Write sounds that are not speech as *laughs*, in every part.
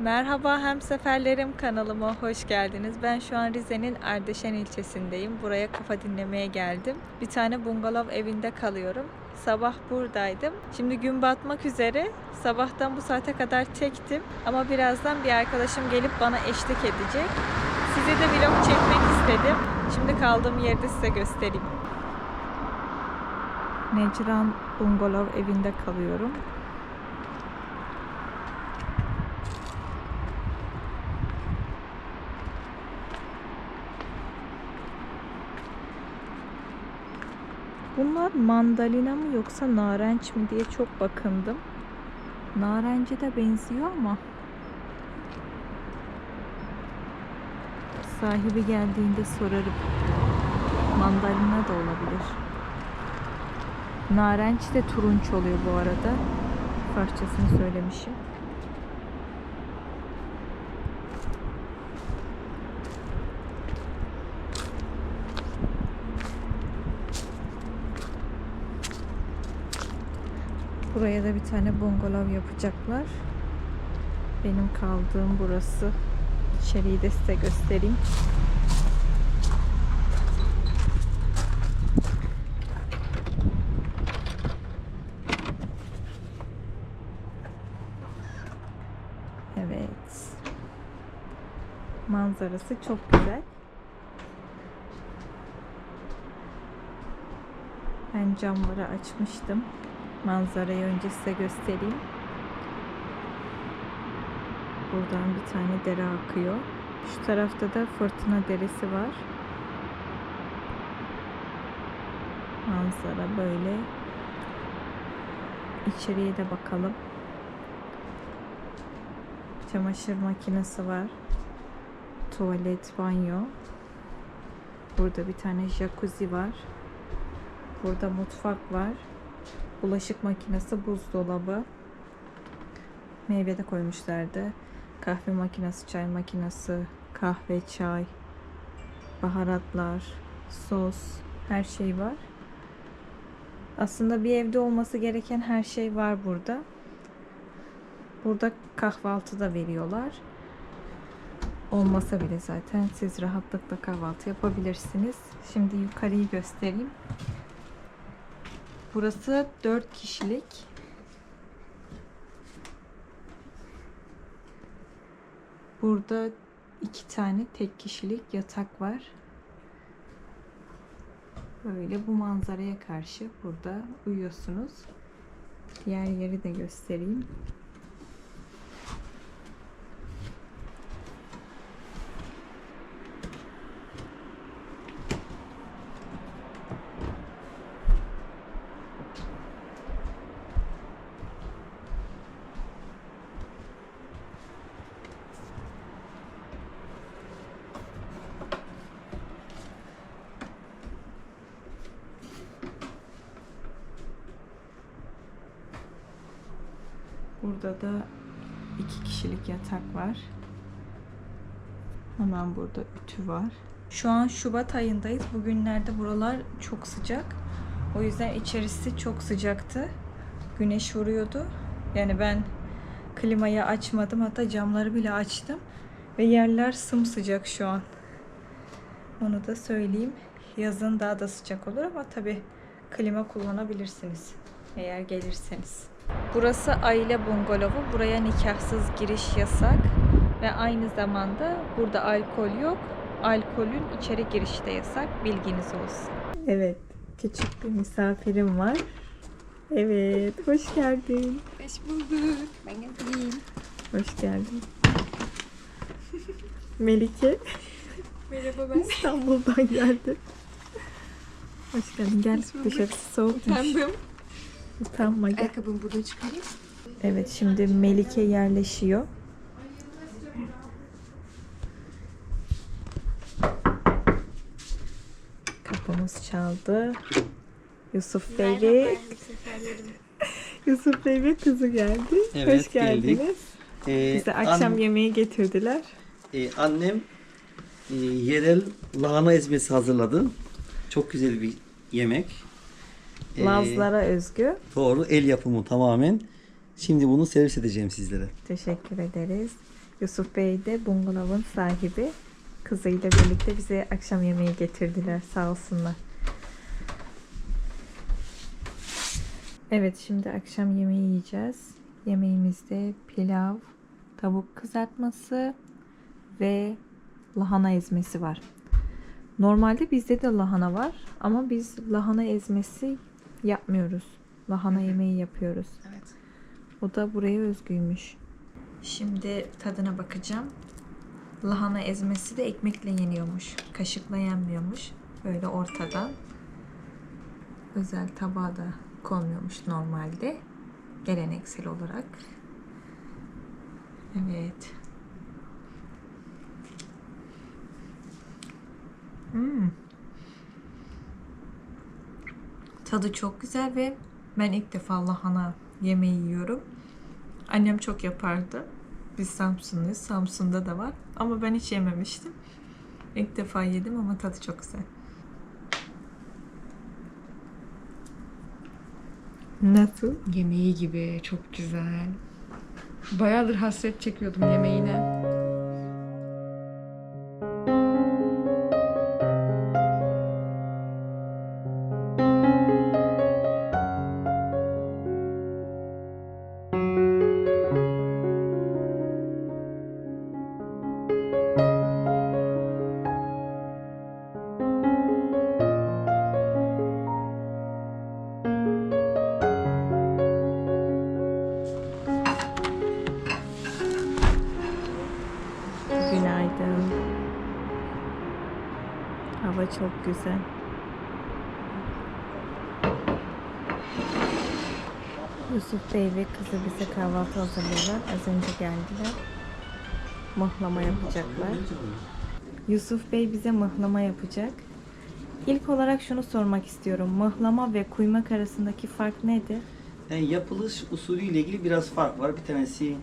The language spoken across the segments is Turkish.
Merhaba hemseferlerim kanalıma hoş geldiniz. Ben şu an Rize'nin Ardeşen ilçesindeyim. Buraya kafa dinlemeye geldim. Bir tane bungalov evinde kalıyorum. Sabah buradaydım. Şimdi gün batmak üzere. Sabahtan bu saate kadar tektim. Ama birazdan bir arkadaşım gelip bana eşlik edecek. Size de vlog çekmek istedim. Şimdi kaldığım yerde size göstereyim. Necran Bungalov evinde kalıyorum. Bunlar mandalina mı yoksa narenç mi diye çok bakındım. Narence de benziyor ama sahibi geldiğinde sorarım. Mandalina da olabilir. Narenç de turunç oluyor bu arada. Parçasını söylemişim. Buraya da bir tane bungalov yapacaklar. Benim kaldığım burası. İçeriği de size göstereyim. Evet. Manzarası çok güzel. Ben camları açmıştım. Manzarayı önce size göstereyim. Buradan bir tane dere akıyor. Şu tarafta da fırtına deresi var. Manzara böyle. İçeriye de bakalım. Çamaşır makinesi var. Tuvalet, banyo. Burada bir tane jacuzzi var. Burada mutfak var. Bulaşık makinesi, buzdolabı. Meyve de koymuşlardı. Kahve makinesi, çay makinesi, kahve, çay, baharatlar, sos, her şey var. Aslında bir evde olması gereken her şey var burada. Burada kahvaltı da veriyorlar. Olmasa bile zaten siz rahatlıkla kahvaltı yapabilirsiniz. Şimdi yukarıyı göstereyim. Burası 4 kişilik. Burada iki tane tek kişilik yatak var. Böyle bu manzaraya karşı burada uyuyorsunuz. Diğer yeri de göstereyim. Burada da iki kişilik yatak var. Hemen burada ütü var. Şu an Şubat ayındayız. Bugünlerde buralar çok sıcak. O yüzden içerisi çok sıcaktı. Güneş vuruyordu. Yani ben klimayı açmadım. Hatta camları bile açtım. Ve yerler sımsıcak şu an. Onu da söyleyeyim. Yazın daha da sıcak olur ama tabi klima kullanabilirsiniz. Eğer gelirseniz. Burası aile bungalovu. Buraya nikahsız giriş yasak. Ve aynı zamanda burada alkol yok. Alkolün içeri girişi de yasak. Bilginiz olsun. Evet. Küçük bir misafirim var. Evet. Hoş geldin. Hoş bulduk. Ben geleyim. Hoş geldin. Melike Merhaba ben. İstanbul'dan geldi. Hoş geldin. Gel Hoş dışarısı soğukmuş. Utandım. Utanma gel. Ayakkabımı burada çıkarayım. Evet şimdi Melike yerleşiyor. Kapımız çaldı. Yusuf Bey ve *laughs* Yusuf Bey ve kızı geldi. Evet, Hoş geldiniz. geldik. Ee, Bize akşam an- yemeği getirdiler. e, annem e, yerel lahana ezmesi hazırladı. Çok güzel bir yemek. Ee, Lazlara özgü. Doğru, el yapımı tamamen. Şimdi bunu servis edeceğim sizlere. Teşekkür ederiz. Yusuf Bey de bungalovun sahibi. Kızıyla birlikte bize akşam yemeği getirdiler. Sağ olsunlar. Evet şimdi akşam yemeği yiyeceğiz. Yemeğimizde pilav, tavuk kızartması ve lahana ezmesi var. Normalde bizde de lahana var ama biz lahana ezmesi yapmıyoruz. Lahana yemeği yapıyoruz. Evet. O da buraya özgüymüş. Şimdi tadına bakacağım. Lahana ezmesi de ekmekle yeniyormuş. Kaşıkla yenmiyormuş. Böyle ortadan. Özel tabağa da konmuyormuş normalde. Geleneksel olarak. Evet. Hmm. Tadı çok güzel ve ben ilk defa lahana yemeği yiyorum. Annem çok yapardı. Biz Samsunluyuz. Samsun'da da var. Ama ben hiç yememiştim. İlk defa yedim ama tadı çok güzel. Nasıl? Yemeği gibi çok güzel. Bayağıdır hasret çekiyordum yemeğine. Güzel. Yusuf Bey ve kızı bize kahvaltı hazırlıyorlar. Az önce geldiler. Mıhlama yapacaklar. Yusuf Bey bize mıhlama yapacak. İlk olarak şunu sormak istiyorum. Mıhlama ve kuymak arasındaki fark nedir? Yani yapılış usulü ile ilgili biraz fark var. Bir tanesi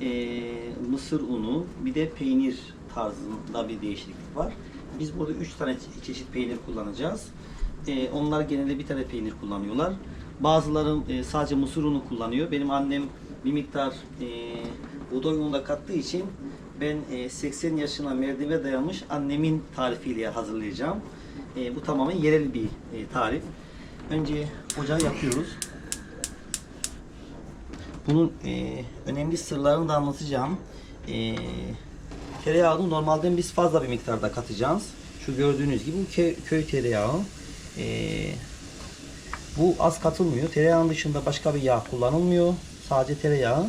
eee, mısır unu, bir de peynir tarzında bir değişiklik var. Biz burada üç tane çe- çeşit peynir kullanacağız. Eee, onlar genelde bir tane peynir kullanıyorlar. Bazıları eee, sadece mısır unu kullanıyor. Benim annem bir miktar eee buğday unu da kattığı için ben eee, 80 yaşına merdivene dayanmış annemin tarifiyle hazırlayacağım. Eee, bu tamamen yerel bir eee, tarif. Önce ocağı yapıyoruz. Bunun e, önemli sırlarını da anlatacağım. E, tereyağını normalde biz fazla bir miktarda katacağız. Şu gördüğünüz gibi bu köy, tereyağı. E, bu az katılmıyor. Tereyağının dışında başka bir yağ kullanılmıyor. Sadece tereyağı.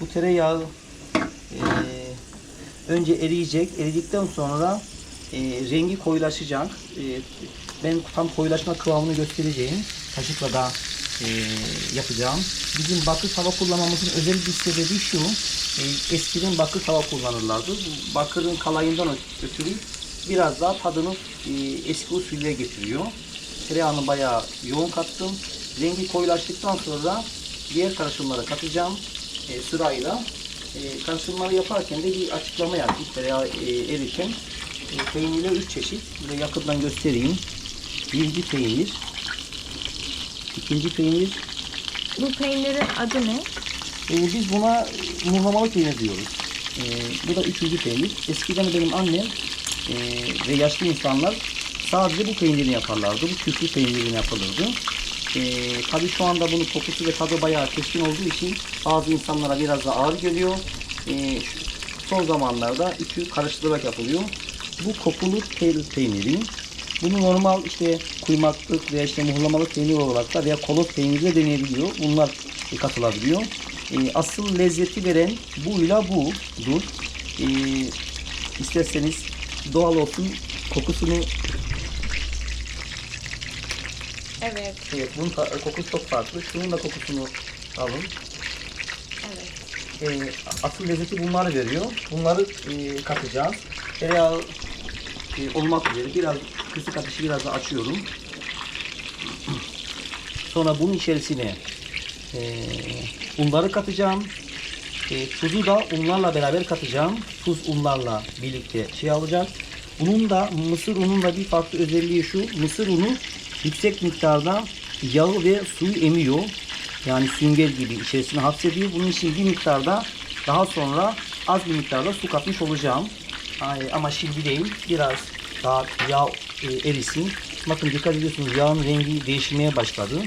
Bu tereyağı e, önce eriyecek. Eridikten sonra e, rengi koyulaşacak. E, ben tam koyulaşma kıvamını göstereceğim. Kaşıkla da e, yapacağım. Bizim bakır tava kullanmamızın özel bir sebebi şu. E, eskiden bakır tava kullanırlardı. Bu bakırın kalayından ötürü biraz daha tadını e, eski usulle getiriyor. Tereyağını bayağı yoğun kattım. Rengi koyulaştıktan sonra diğer karışımları katacağım e, sırayla. E, karışımları yaparken de bir açıklama yaptım. Tereyağı e, erirken. E, peynirler 3 çeşit. Böyle yakından göstereyim. Birinci peynir. İkinci peynir. Bu peynirin adı ne? E, biz buna muhlamalı peynir diyoruz. E, bu da üçüncü peynir. Eskiden benim annem e, ve yaşlı insanlar sadece bu peynirini yaparlardı. Bu küflü peynirini yapılırdı. E, tabii şu anda bunun kokusu ve tadı bayağı keskin olduğu için bazı insanlara biraz da ağır geliyor. E, şu- son zamanlarda üçü karıştırarak yapılıyor. Bu kokulu tel peyniri. Bunu normal işte kuymaklık veya işte muhlamalı peynir olarak da veya koloz peyniri de deneyebiliyor. Bunlar e, katılabiliyor. E, asıl lezzeti veren buyla budur. E, isterseniz doğal olsun kokusunu Evet. evet bunun kokusu çok farklı. Şunun da kokusunu alın. Evet. E, asıl lezzeti bunlar veriyor. Bunları e, katacağız. Tereyağı e, olmak üzere biraz kısık ateşi biraz da açıyorum. Sonra bunun içerisine e, unları katacağım. E, tuzu da unlarla beraber katacağım. Tuz unlarla birlikte şey alacak. Bunun da mısır unun da bir farklı özelliği şu. Mısır unu yüksek miktarda yağı ve suyu emiyor. yani sünger gibi içerisine hapsediyor. Bunun için bir miktarda daha sonra az bir miktarda su katmış olacağım. Ama şimdi değil. Biraz daha yağ e, erisin. Bakın dikkat ediyorsunuz yağın rengi değişmeye başladı.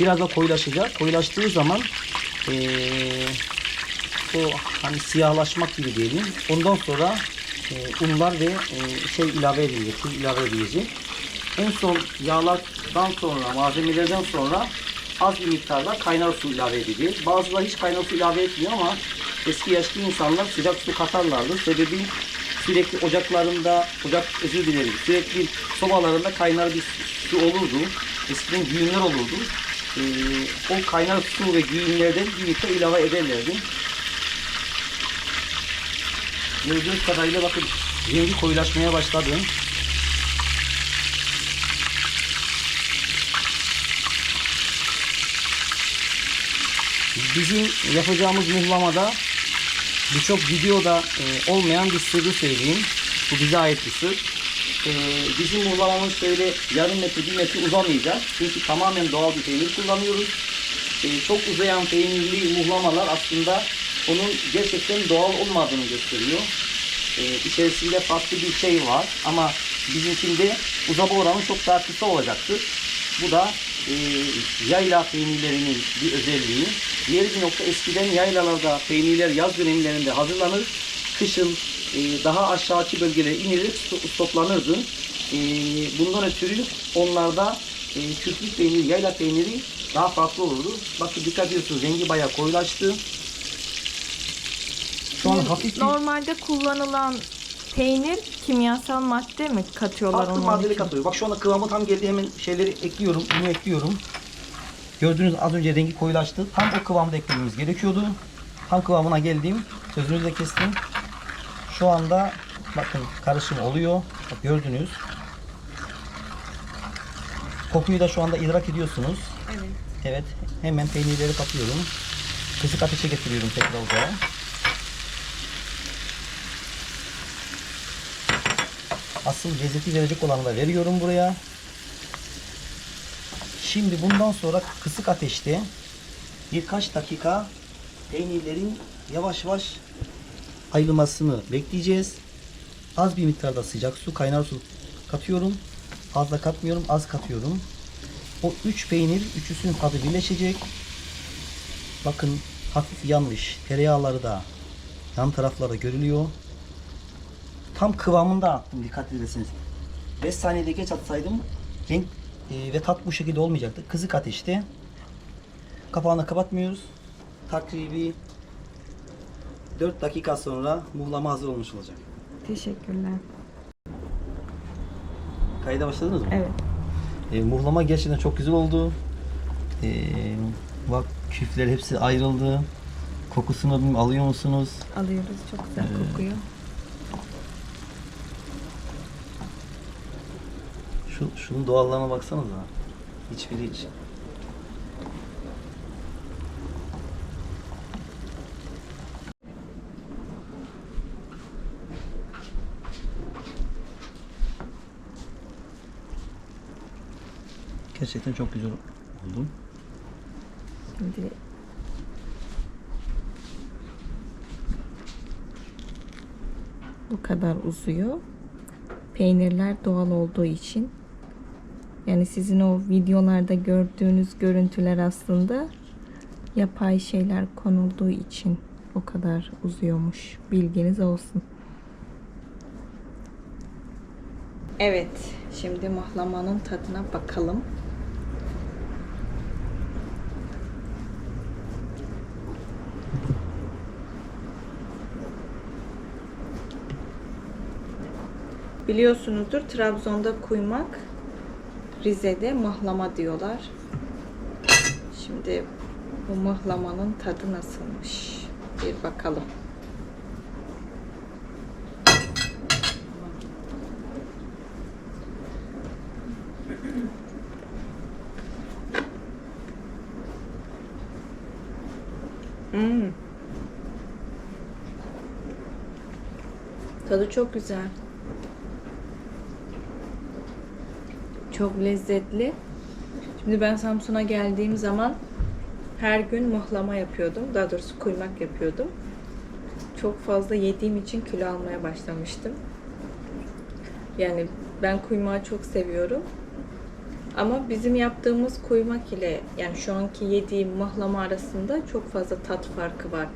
Biraz da koyulaşacak. Koyulaştığı zaman eee o hani siyahlaşmak gibi diyelim. Ondan sonra e, unlar ve e, şey ilave edilecek, tuz ilave edilecek. En son yağlardan sonra, malzemelerden sonra az bir miktarda kaynar su ilave edeceğiz. Bazıları hiç kaynar su ilave etmiyor ama eski yaşlı insanlar sıcak su katarlardı. Sebebi sürekli ocaklarında, ocak özür dilerim, sürekli sobalarında kaynar bir su olurdu. Eskiden güğümler olurdu. Ee, o kaynar su ve güğümlerden bir miktar ilave ederlerdi. Gördüğünüz kadarıyla bakın rengi koyulaşmaya başladı. Bizim yapacağımız muhlamada birçok videoda e, olmayan bir sırrı söyleyeyim. Bu bize ait bir sır. E, bizim muhlamamız şöyle yarım metre bir metre uzamayacak. Çünkü tamamen doğal bir peynir kullanıyoruz. E, çok uzayan peynirli muhlamalar aslında onun gerçekten doğal olmadığını gösteriyor. E, içerisinde farklı bir şey var ama bizimkinde uzama oranı çok daha kısa olacaktır. Bu da e, yayla peynirlerinin bir özelliği. Diğer bir nokta eskiden yaylalarda peynirler yaz dönemlerinde hazırlanır. Kışın e, daha aşağıki bölgelere inilir, stoklanırdı. E, bundan ötürü onlarda e, küflük peyniri, yayla peyniri daha farklı olurdu. Bakın dikkat ediyorsunuz rengi bayağı koyulaştı. Şu an hafif bir Normalde kullanılan peynir kimyasal madde mi katıyorlar Farklı onun maddeleri için? katıyor. Bak şu anda kıvamı tam geldi. Hemen şeyleri ekliyorum. Bunu ekliyorum. Gördüğünüz az önce rengi koyulaştı. Tam o kıvamda eklememiz gerekiyordu. Tam kıvamına geldim. Sözünüzü de kestim. Şu anda bakın karışım oluyor. Bak gördünüz. Kokuyu da şu anda idrak ediyorsunuz. Evet. Evet. Hemen peynirleri katıyorum. Kısık ateşe getiriyorum tekrar ocağa. Asıl lezzeti verecek olanı da veriyorum buraya. Şimdi bundan sonra kısık ateşte birkaç dakika peynirlerin yavaş yavaş ayrılmasını bekleyeceğiz. Az bir miktarda sıcak su, kaynar su katıyorum. Fazla katmıyorum, az katıyorum. O üç peynir, üçüsünün tadı birleşecek. Bakın hafif yanmış. Tereyağları da yan taraflarda görülüyor. Tam kıvamında attım dikkat ederseniz. 5 saniyede geç atsaydım renk e, ve tat bu şekilde olmayacaktı. Kızık ateşte. Kapağını kapatmıyoruz. Takribi 4 dakika sonra muhlama hazır olmuş olacak. Teşekkürler. Kayda başladınız mı? Evet. E, muhlama gerçekten çok güzel oldu. E, bak küfler hepsi ayrıldı. Kokusunu alıyor musunuz? Alıyoruz. Çok güzel kokuyor. Şu, şunun doğallığına baksanıza. Hiçbiri hiç. Gerçekten çok güzel oldu. Şimdi bu kadar uzuyor. Peynirler doğal olduğu için. Yani sizin o videolarda gördüğünüz görüntüler aslında yapay şeyler konulduğu için o kadar uzuyormuş. Bilginiz olsun. Evet, şimdi mahlamanın tadına bakalım. Biliyorsunuzdur Trabzon'da kuymak, Rize'de mahlama diyorlar. Şimdi bu mahlamanın tadı nasılmış? Bir bakalım. Hmm. Tadı çok güzel. Çok lezzetli. Şimdi ben Samsun'a geldiğim zaman her gün mıhlama yapıyordum. Daha doğrusu kuymak yapıyordum. Çok fazla yediğim için kilo almaya başlamıştım. Yani ben kuymağı çok seviyorum. Ama bizim yaptığımız kuymak ile yani şu anki yediğim mıhlama arasında çok fazla tat farkı var.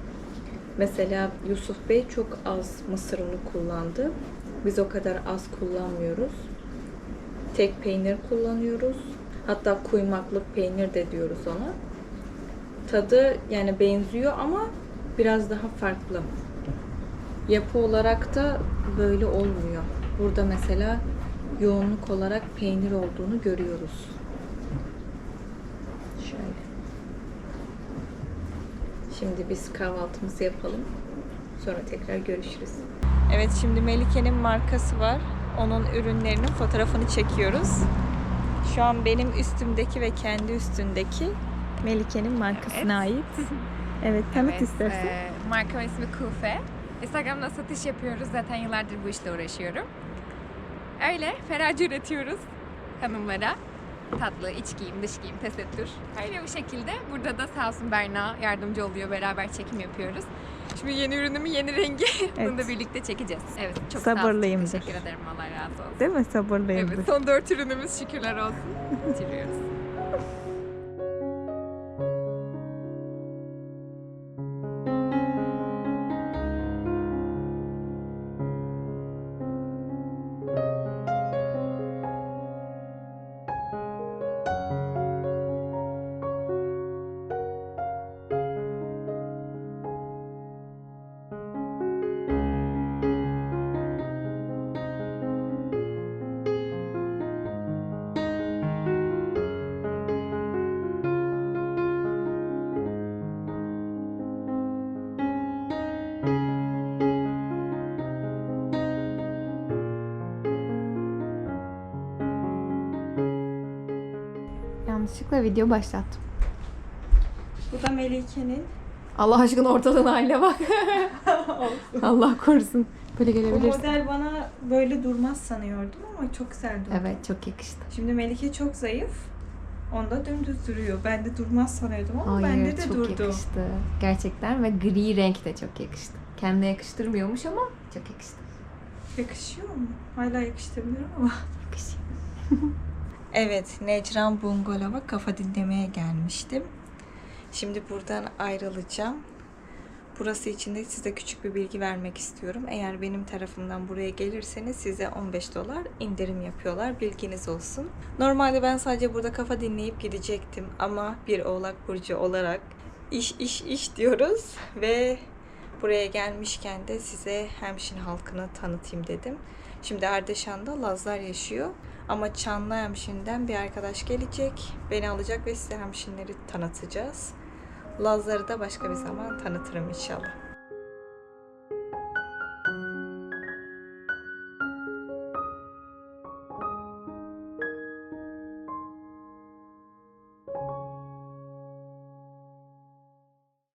Mesela Yusuf Bey çok az mısır unu kullandı. Biz o kadar az kullanmıyoruz. Tek peynir kullanıyoruz. Hatta kuymaklık peynir de diyoruz ona. Tadı yani benziyor ama biraz daha farklı. Yapı olarak da böyle olmuyor. Burada mesela yoğunluk olarak peynir olduğunu görüyoruz. Şöyle. Şimdi biz kahvaltımızı yapalım. Sonra tekrar görüşürüz. Evet şimdi Melike'nin markası var. Onun ürünlerinin fotoğrafını çekiyoruz. Şu an benim üstümdeki ve kendi üstündeki Melike'nin markasına ait. *laughs* Evet tanıt Evet, istersen. e, markamın ismi Kufe. Instagram'da satış yapıyoruz. Zaten yıllardır bu işle uğraşıyorum. Öyle ferace üretiyoruz hanımlara. Tatlı, iç giyim, dış giyim, tesettür. Öyle bu şekilde. Burada da sağ olsun Berna yardımcı oluyor. Beraber çekim yapıyoruz. Şimdi yeni ürünümün yeni rengi. *laughs* Bunu Evet. da birlikte çekeceğiz. Evet, çok sağ. Sabırlıyımdır. Teşekkür ederim. Allah razı olsun. Değil mi? Sabırlıyım. Evet, son dört ürünümüz şükürler olsun. *laughs* Bitiriyoruz. Yanlışlıkla video başlattım. Bu da Melike'nin. Allah aşkına ortalığın haline bak. *laughs* Allah korusun. Böyle Bu gelebilirsin. model bana böyle durmaz sanıyordum ama çok güzel durdu. Evet çok yakıştı. Şimdi Melike çok zayıf. Onda dümdüz duruyor. Ben de durmaz sanıyordum ama Hayır bende de çok durdu. yakıştı. Gerçekten ve gri renk de çok yakıştı. Kendine yakıştırmıyormuş ama çok yakıştı. Yakışıyor mu? Hala yakıştırmıyorum ama. Yakışıyor. *laughs* Evet, Necran Bungalov'a kafa dinlemeye gelmiştim. Şimdi buradan ayrılacağım. Burası için de size küçük bir bilgi vermek istiyorum. Eğer benim tarafımdan buraya gelirseniz size 15 dolar indirim yapıyorlar. Bilginiz olsun. Normalde ben sadece burada kafa dinleyip gidecektim ama bir oğlak burcu olarak iş iş iş diyoruz ve buraya gelmişken de size Hemşin halkını tanıtayım dedim. Şimdi Ardeşan'da Lazlar yaşıyor. Ama Çanlı Hemşin'den bir arkadaş gelecek. Beni alacak ve size hemşinleri tanıtacağız. Lazları da başka bir zaman tanıtırım inşallah.